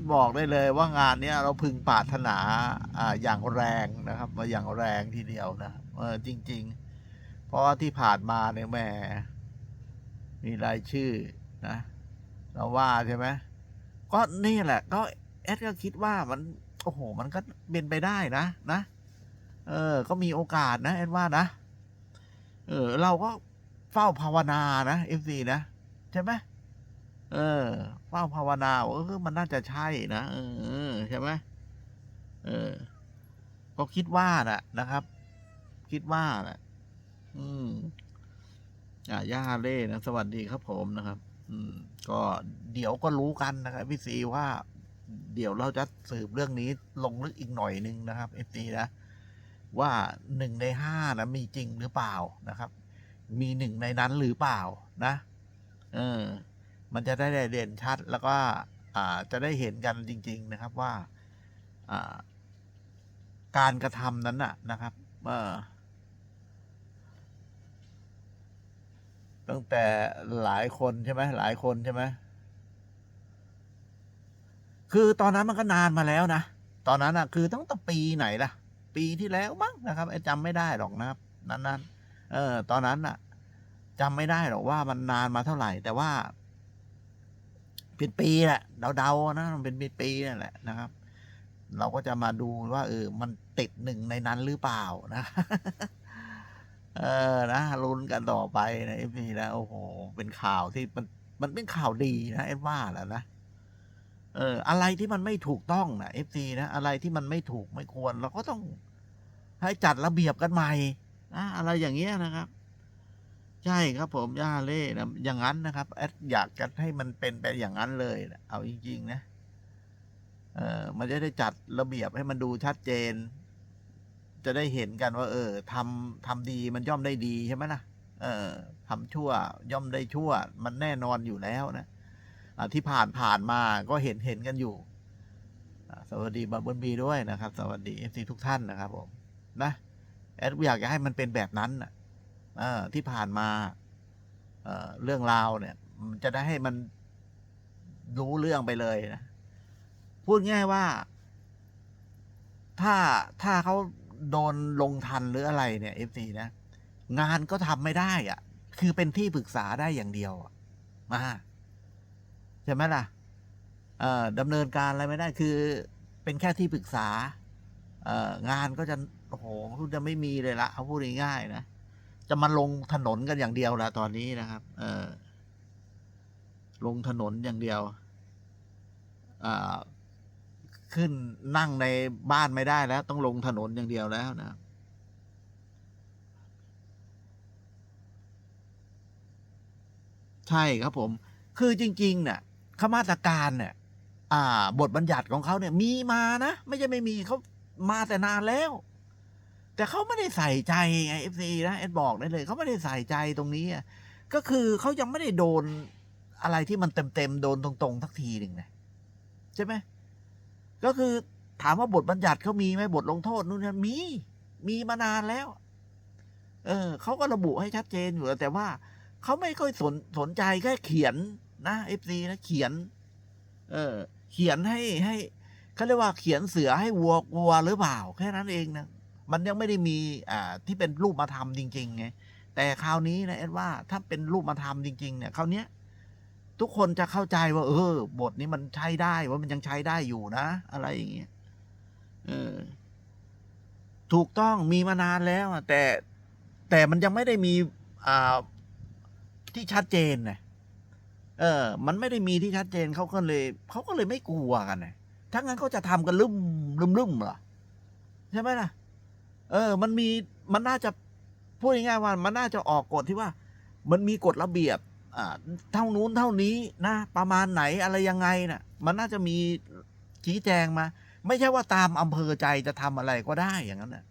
ดบอกได้เลยว่างานนี้เราพึงปรารถนาอ่าอย่างแรงนะครับ มาอย่างแรงทีเดียวนะเออจริง ๆ เพราะว่าที่ผ่านมาเนี่ยแม่มีรายชื่อนะเราว่าใช่ไหมก็นี่แหละ ก็แอดก็คิดว่ามันโอ้โห มันก็เป็นไปได้นะนะ เออ ก็มีโอกาสนะแอดว่านะ เออ เราก็เฝ้าภาวนานะเอฟซีนะ ใช่ไหม เออเฝ้าภาวนาว่าเออมันน่าจะใช่นะเออใช่ไหมเออ ก็คิดว่าน่ะนะครับ คิดว่าน่ะ อืมอ่าย่าเล่นะสวัสดีครับผมนะครับ อืม ก็เดี๋ยวก็รู้กันนะครับพี่ซีว่า เดี๋ยวเราจะสืบเรื่องนี้ลงลึกอีกหน่อยนึงนะครับเอฟซีนะว่าหนึ่งในห้านะมีจริงหรือเปล่านะครับ มีหนึ่งในนั้นหรือเปล่านะ เออ มันจะได้เด่นชัดแล้วก็จะได้เห็นกันจริง ๆนะครับว่าการกระทำนั้นน่ะนะครับตั้งแต่หลายคนใช่ไหมหลายคนใช่ไหมคือตอนนั้นมันก็นานมาแล้วนะตอนนั้นอะ คือตั้งแต่ปีไหนล่ะ ปีที่แล้วมั้งนะครับไอ้จำไม่ได้หรอกนะครับ นั้นๆเออ ตอนนั้นอะจำไม่ได้หรอกว่ามันนานมาเท่าไหร่ แต่ว่า เป็นปีแหละเดาๆนะมันเป็นปีนั่นแหละนะครับ เราก็จะมาดูว่าเออมันติดหนึ่งในนั้นหรือเปล่านะ เออนะลุ้นกันต่อไปนะเอฟพีนะโอ้โห เป็นข่าวที่มันมันเป็นข่าวดีนะเอฟว่าแหล้วนะเออ อะไรที่มันไม่ถูกต้องนะเอฟซีนะอะไรที่มันไม่ถูกไม่ควร เราก็ต้องให้จัดระเบียบกันใหม่นะอะไรอย่างเงี้ยนะครับ ใช่ครับผมย่าเล่นะอย่างนั้นนะครับแอดอยากจะให้มันเป็นไปอย่างนั้นเลยนะเอาจริงๆนะเออมันจะได้จัดระเบียบให้มันดูชัดเจน จะได้เห็นกันว่า เออทำทำดีมันย่อมได้ดีใช่ไหมล่ะเออทำชั่ว ย่อมได้ชั่ว มันแน่นอนอยู่แล้วนะอที่ผ่านผ่านมาก็เห็นเห็นกันอยู่สวัสดีบับเบิลบีด้วยนะครับ สวัสดีเอฟซีทุกท่านนะครับผมนะแอดอยากจะให้มันเป็นแบบนั้นนะ ที่ผ่านมาเออเรื่องราวเนี่ยมันจะได้ให้มันรู้เรื่องไปเลยนะพูดง่ายว่า ถ้าถ้าเขาโดนลงทันหรืออะไรเนี่ยเอฟซีนะ งานก็ทำไม่ได้อะคือเป็นที่ปรึกษาได้อย่างเดียวอมาใช่ไหมล่ะเอ่อดำเนินการอะไรไม่ได้คือเป็นแค่ที่ปรึกษาเอ่องานก็จะโอ้โหจะไม่มีเลยละเอาพูดง่ายๆนะ จะมาลงถนนกันอย่างเดียวละตอนนี้นะครับ เออลงถนนอย่างเดียวอ่าขึ้นนั่งในบ้านไม่ได้แล้ว ต้องลงถนนอย่างเดียวแล้วนะใช่ครับผม คือจริงๆเนี่ยขมาตรการเนี่ยอ่าบทบัญญัติของเขาเนี่ย มีมานะ ไม่ใช่ไม่มีเขามาแต่นานแล้ว แต่เขาไม่ได้ใส่ใจไงเอฟซีนะเอ็ดบอกได้เลยเขาไม่ได้ใส่ใจตรงนี้อะก็คือเขายังไม่ได้โดนอะไรที่มันเต็มๆโดนตรงๆทักทีหนึ่งนะใช่ไหมก็คือถามว่าบทบัญญัติเขามีไหมบทลงโทษนู่นนี่มีมีมานานแล้ว เออเขาก็ระบุให้ชัดเจนอยู่แล้วแต่ว่าเขาไม่ค่อยสนสนใจแค่เขียนนะเอฟซีนะเขียน เออ เขียนให้ให้เขาเรียกว่าเขียนเสือให้วัววัวหรือเปล่า แค่นั้นเองนะ มันยังไม่ได้มีอ่าที่เป็นรูปมาทำจริงๆไงแต่คราวนี้นะเอ็ดว่าถ้าเป็นรูปมาทำจริง ๆ เนี่ยคราวเนี้ยทุกคนจะเข้าใจว่า เออ บทนี้มันใช้ได้ว่ามันยังใช้ได้อยู่นะ อะไรอย่างเงี้ยเออ ถูกต้องมีมานานแล้วแต่แต่มันยังไม่ได้มีอ่าที่ชัดเจนนะเออ มันไม่ได้มีที่ชัดเจนเขาก็เลยเขาก็เลยไม่กลัวกันนะถ้างั้นเขาจะทำกันลืมลืมลืมเหรอใช่ไหมล่ะ เออ มันมีมันน่าจะพูดง่ายๆว่ามันน่าจะออกกฎที่ว่า มันมีกฎระเบียบอ่าเท่านู้นเท่านี้นะประมาณไหนอะไรยังไงนะ่ะ มันน่าจะมีชี้แจงมา ไม่ใช่ว่าตามอำเภอใจจะทำอะไรก็ได้อย่างนั้นน่ะ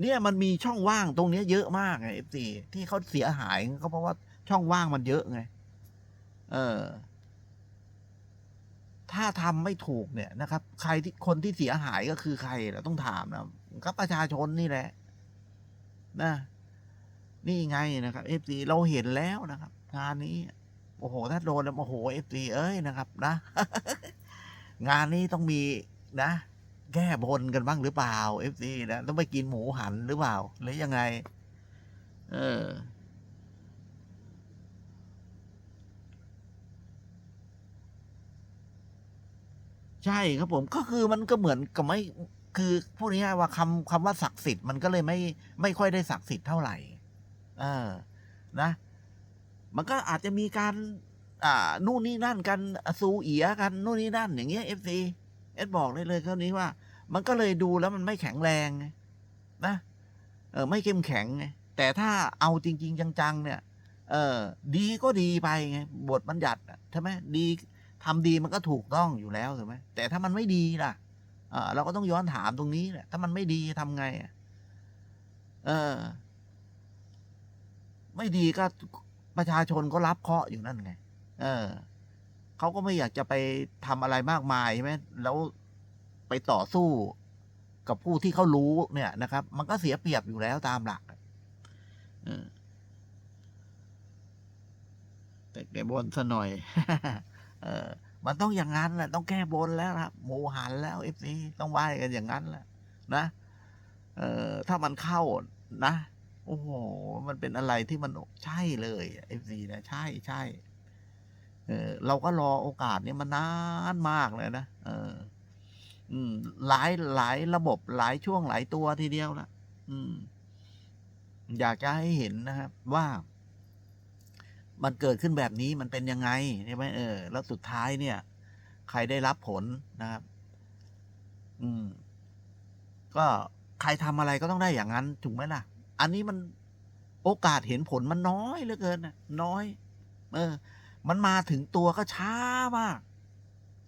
เนี่ยมันมีช่องว่างตรงนี้เยอะมากไงเอฟซีที่เขาเสียหายก็เพราะว่าช่องว่างมันเยอะไง เออ ถ้าทำไม่ถูกเนี่ยนะครับ ใครที่คนที่เสียหายก็คือใครเราต้องถามนะ ก็ประชาชนนี่แหละ นะ นี่ไงนะครับเอฟซีเราเห็นแล้วนะครับ งานนี้ โอ้โห ถ้าโดนแล้วโอ้โหเอฟซีเอ้ยนะครับ นะ งานนี้ต้องมีนะ แก้บนกันบ้างหรือเปล่าเอฟซีนะต้องไปกินหมูหันหรือเปล่า หรือยังไง เออใช่ครับผมก็คือมันก็เหมือนกับไม่ คือพูดง่ายๆว่าคำคำว่าศักดิ์สิทธิ์มันก็เลยไม่ไม่ค่อยได้ศักดิ์สิทธิ์เท่าไหร่ เออ นะ มันก็อาจจะมีการ อ่า นู่นนี่นั่นกันซูเอียกันนู่นนี่นั่น อย่างเงี้ยเอฟซีเอสบอกได้เลยคราวนี้ว่า มันก็เลยดูแล้วมันไม่แข็งแรงไงนะ เออ ไม่เข้มแข็งไงแต่ถ้าเอาจริง ๆ จังๆ เนี่ย เออ ดีก็ดีไปไงบทบัญญัติใช่ไหมดีทำดีมันก็ถูกต้องอยู่แล้วถูกไหมแต่ถ้ามันไม่ดีล่ะ เราก็ต้องย้อนถามตรงนี้แหละ ถ้ามันไม่ดีทำไงเออ ไม่ดีก็ประชาชนก็รับเคาะอยู่นั่นไง เออเขาก็ไม่อยากจะไปทำอะไรมากมายใช่ไหมแล้วไปต่อสู้กับผู้ที่เขารู้เนี่ยนะครับ มันก็เสียเปรียบอยู่แล้วตามหลักเออแต่แกบนซะหน่อย เออ มันต้องอย่างนั้นแหละต้องแก้บนแล้วครับหมูหันแล้วเอฟซีต้องไหว้กันอย่างนั้นแหละนะเออถ้ามันเข้านะ โอ้โห มันเป็นอะไรที่มันใช่เลยเอฟซีนะใช่ใช่เออเราก็รอโอกาสนี้มานานมากเลยนะเออ อืม หลายหลายระบบหลายช่วงหลายตัวทีเดียวละอืม อยากจะให้เห็นนะครับ ว่า มันเกิดขึ้นแบบนี้มันเป็นยังไงใช่ไหมเออ แล้วสุดท้ายเนี่ย ใครได้รับผลนะครับ อืม ก็ใครทำอะไรก็ต้องได้อย่างนั้นถูกไหมล่ะ อันนี้มันโอกาสเห็นผลมันน้อยเหลือเกินนะน้อย เออ มันมาถึงตัวก็ช้ามาก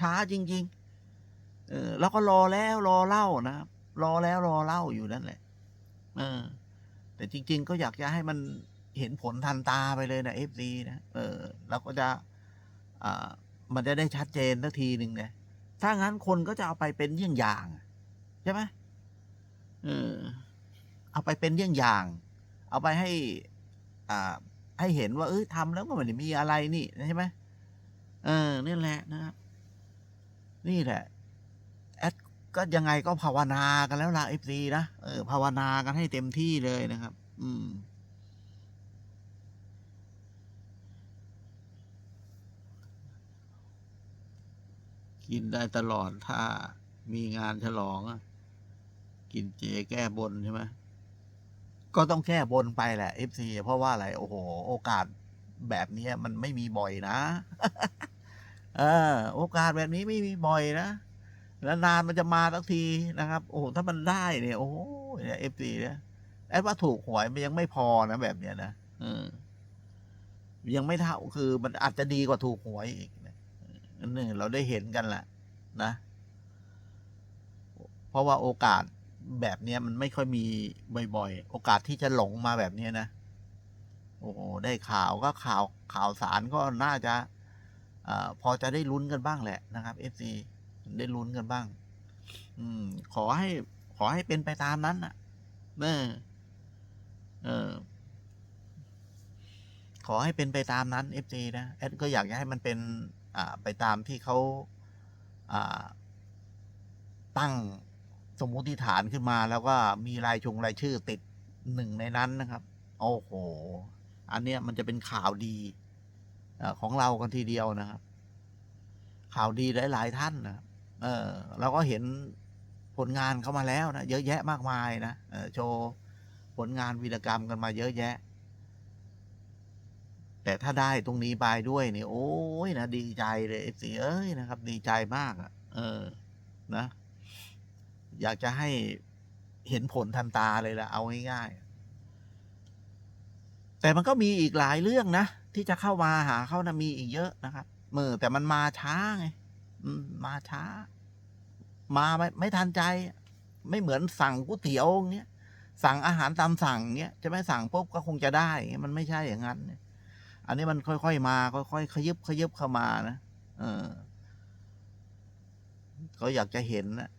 ช้าจริง ๆ เออ แล้วก็รอแล้วรอเล่านะครับรอแล้วรอเล่าอยู่นั่นแหละ เออ แต่จริง ๆ ก็อยากจะให้มัน เห็นผลทันตาไปเลยนะเอฟซีนะเออเราก็จะอ่ามันจะได้ชัดเจนสักทีหนึ่งไงถ้างั้นคนก็จะเอาไปเป็นเยี่ยงอย่างใช่ไหมเออเอาไปเป็นเยี่ยงอย่าง เอาไปให้ อ่า ให้เห็นว่า เอ้ยทำแล้วก็ไม่ได้มีอะไรนี่ใช่ไหมเออนี่แหละนะครับ นี่แหละแอดก็ยังไงก็ภาวนากันแล้วล่ะเอฟซีนะเออภาวนากันให้เต็มที่เลยนะครับ อืม กินได้ตลอดถ้ามีงานฉลอง กินเจแก้บนใช่ไหมก็ต้องแก้บนไปแหละเอฟซีเพราะว่าอะไร โอ้โห โอกาสแบบนี้มันไม่มีบ่อยนะ เออ โอกาสแบบนี้ไม่มีบ่อยนะแล้วนานมันจะมาสักทีนะครับ โอ้โหถ้ามันได้เนี่ย โอ้โหเนี่ยเอฟซีเนี่ยไอ้ว่าถูกหวยมันยังไม่พอนะแบบเนี้ยนะเออยังไม่เท่าคือมันอาจจะดีกว่าถูกหวยอีก หนึ่งเราได้เห็นกันแหละนะ เพราะว่าโอกาสแบบนี้มันไม่ค่อยมีบ่อยๆ โอกาสที่จะหลงมาแบบนี้นะ โอ้ได้ข่าวก็ข่าวข่าวสารก็น่าจะอพอจะได้ลุ้นกันบ้างแหละนะครับ FC ได้ลุ้นกันบ้าง อืม ขอให้ ขอให้เป็นไปตามนั้นนะเออเออ ขอให้เป็นไปตามนั้น FC นะแอดก็อยากจะให้มันเป็น ไปตามที่เขาตั้งสมมติฐานขึ้นมาแล้วก็มีรายชงรายชื่อติดหนึ่งในนั้นนะครับ โอ้โห อันเนี้ยมันจะเป็นข่าวดีอของเรากันทีเดียวนะครับ ข่าวดีหลาย ๆ ท่านนะเออเราก็เห็นผลงานเข้ามาแล้วนะ เยอะแยะมากมายนะโชว์ผลงานวีรกรรมกันมาเยอะแยะ แต่ถ้าได้ตรงนี้ไปด้วยเนี่ยโอ้ยนะดีใจเลยเอฟซีเอ้ยนะครับ ดีใจมากอะ่ะ เออ นะ อยากจะให้เห็นผลทันตาเลยละเอาง่ายๆแต่มันก็มีอีกหลายเรื่องนะที่จะเข้ามาหาเขานะมีอีกเยอะนะครับเมื่อแต่มันมาช้าไงมาช้า มาไม่ไม่ทันใจ ไม่เหมือนสั่งก๋วยเตี๋ยวเงี้ยสั่งอาหารตามสั่งเงี้ยจะไม่สั่งปุ๊บก็คงจะได้ มันไม่ใช่อย่างนั้นเนี่ย อันนี้มันค่อยๆมา ค่อยๆขยิบขยิบเข้ามานะเออก็อยากจะเห็นนะ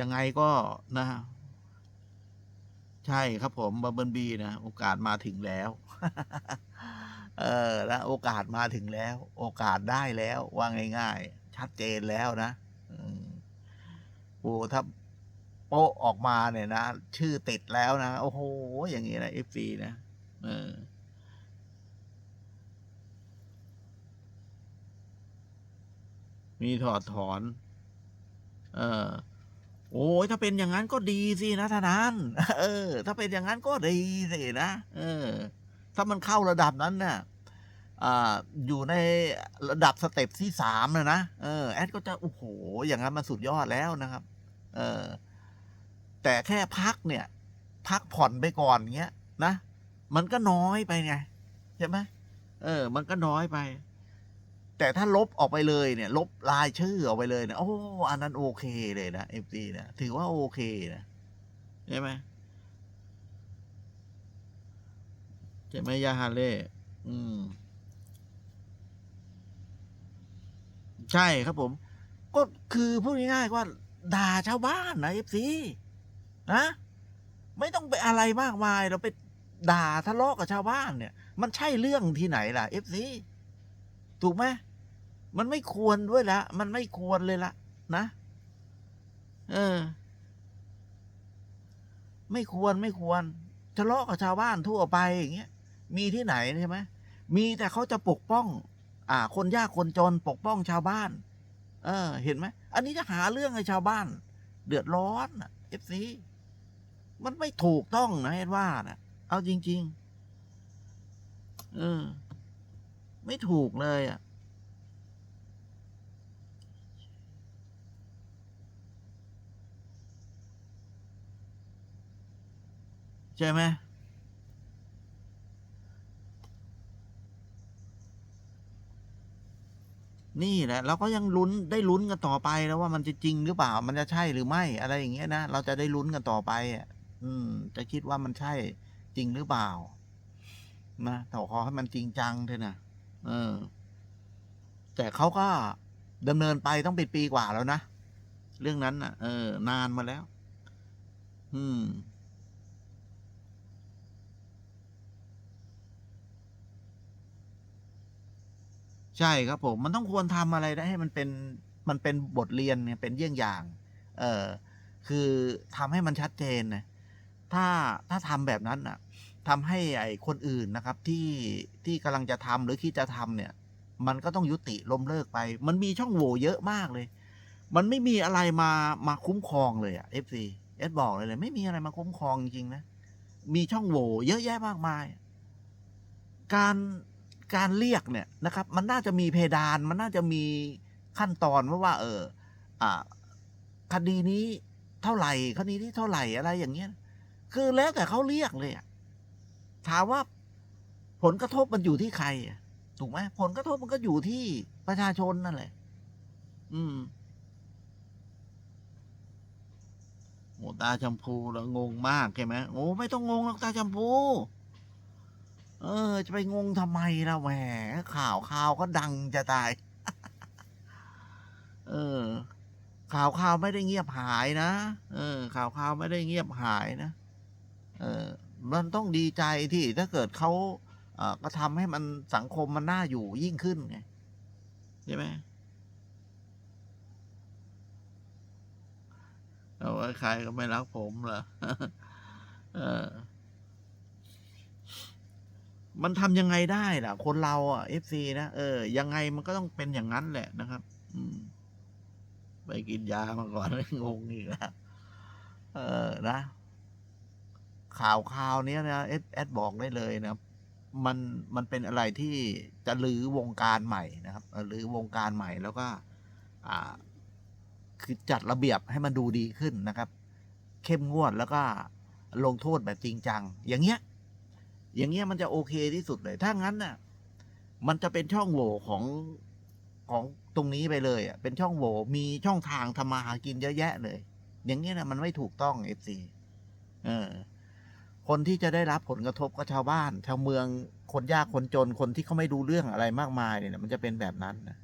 ยังไงก็นะ ใช่ครับผมบับเบิลบีนะโอกาสมาถึงแล้ว เออนะโอกาสมาถึงแล้ว โอกาสได้แล้วว่าง่ายๆ ชัดเจนแล้วนะอืมโอ้ถ้าโป๊ะออกมาเนี่ยนะ ชื่อติดแล้วนะ โอ้โห อย่างนี้นะเอฟซีนะ เออมีถอดถอน เออ โอ้ยถ้าเป็นอย่างนั้นก็ดีสินะท่านานเออ ถ้าเป็นอย่างนั้นก็ดีสินะเออ ถ้ามันเข้าระดับนั้นเนี่ยอ่าอยู่ในระดับสเต็ปที่สามนะนะเออแอดก็จะโอ้โห อย่างนั้นมันสุดยอดแล้วนะครับ เออ แต่แค่พักเนี่ย พักผ่อนไปก่อนเงี้ย นะ มันก็น้อยไปไงใช่ไหมเออ มันก็น้อยไป แต่ถ้าลบออกไปเลยเนี่ย ลบรายชื่อออกไปเลยเนี่ยโอ้อันนั้นโอเคเลยนะเอฟซีนะถือว่าโอเคนะใช่ไหมใช่ไหมยาฮาเล่อืม ใช่ครับผม ก็คือพูดง่ายๆว่าด่าชาวบ้านนะเอฟซีนะไม่ต้องไปอะไรมากมายเราไป ด่าทะเลาะกับชาวบ้านเนี่ย มันใช่เรื่องที่ไหนล่ะเอฟซีถูกไหมมันไม่ควรด้วยละมันไม่ควรเลยละนะ เออ ไม่ควรไม่ควรทะเลาะกับชาวบ้านทั่วไปอย่างเงี้ยมีที่ไหนใช่ไหมมีแต่เขาจะปกป้อง อ่า คนยากคนจนปกป้องชาวบ้าน เออ เห็นไหมอันนี้จะหาเรื่องให้ชาวบ้าน เดือดร้อนเอฟซีมันไม่ถูกต้องนะเอ็ดว่านะ เอาจริง ๆ เออ ไม่ถูกเลยอะ ใช่ไหมนี่แหละเราก็ยังลุ้นได้ลุ้นกันต่อไปแล้วว่ามันจะจริงหรือเปล่า มันจะใช่หรือไม่อะไรอย่างเงี้ยนะเราจะได้ลุ้นกันต่อไปอะ อืม จะคิดว่ามันใช่ จริงหรือเปล่า นะแต่ขอให้มันจริงจังเถอะนะเออ แต่เขาก็ดำเนินไปต้องเป็นปีกว่าแล้วนะ เรื่องนั้นน่ะ เออ นานมาแล้ว อืมใช่ครับผม มันต้องควรทำอะไรได้ให้มันเป็นมันเป็นบทเรียนเนี่ยเป็นเยี่ยงอย่าง เออคือทำให้มันชัดเจนนะ ถ้าถ้าทำแบบนั้นน่ะทำให้ไอ้คนอื่นนะครับ ที่ที่กำลังจะทำหรือคิดจะทำเนี่ย มันก็ต้องยุติล้มเลิกไป มันมีช่องโหว่เยอะมากเลย มันไม่มีอะไรมามาคุ้มครองเลยอะเอฟซีเอสบอกเลยเลย ไม่มีอะไรมาคุ้มครองจริงๆนะมีช่องโหว่เยอะแยะมากมาย การการเรียกเนี่ยนะครับ มันน่าจะมีเพดาน มันน่าจะมีขั้นตอนว่าว่า เออ อ่า คดีนี้เท่าไหร่คดีนี้เท่าไหร่อะไรอย่างเงี้ย คือแล้วแต่เขาเรียกเลยอะถามว่าผลกระทบมันอยู่ที่ใครถูกไหมผลกระทบมันก็อยู่ที่ประชาชนนั่นแหละ อืมโอ้ตาชมพูแล้วงงมากใช่ไหมโอ้ไม่ต้องงงหรอกตาชมพู เออ จะไปงงทำไมล่ะแหมข่าวข่าวก็ดังจะตาย เออ ข่าวข่าวไม่ได้เงียบหายนะ เออ ข่าวข่าวไม่ได้เงียบหายนะ มันต้องดีใจที่ถ้าเกิดเขาเก็ทำให้มันสังคมมันน่าอยู่ยิ่งขึ้นไงใช่ไหมเอาไว้ใครก็ไม่รักผมเหรอเออมันทำยังไงได้ล่ะ คนเราอะเอฟซีนะเออยังไงมันก็ต้องเป็นอย่างนั้นแหละนะครับ อืม ไปกินยามาก่อนงงอีกแล้วเออ นะ ข่าวข่าวนี้นะเอสเอสบอกได้เลยนะมันมันเป็นอะไรที่จะลือวงการใหม่นะครับลือวงการใหม่แล้วก็คือจัดระเบียบให้มันดูดีขึ้นนะครับ เข้มงวดแล้วก็ลงโทษแบบจริงจัง อย่างเงี้ย อย่างเงี้ยมันจะโอเคที่สุดเลย ถ้างั้นน่ะ มันจะเป็นช่องโหว่ของของตรงนี้ไปเลยอะเป็นช่องโหว่มีช่องทางทำมาหากินเยอะแยะเลย อย่างเงี้ยนะมันไม่ถูกต้องเอฟซีเออ คนที่จะได้รับผลกระทบก็ชาวบ้าน ชาวเมืองคนยากคนจนคนที่เขาไม่ดูเรื่องอะไรมากมายเนี่ยมันจะเป็นแบบนั้นนะ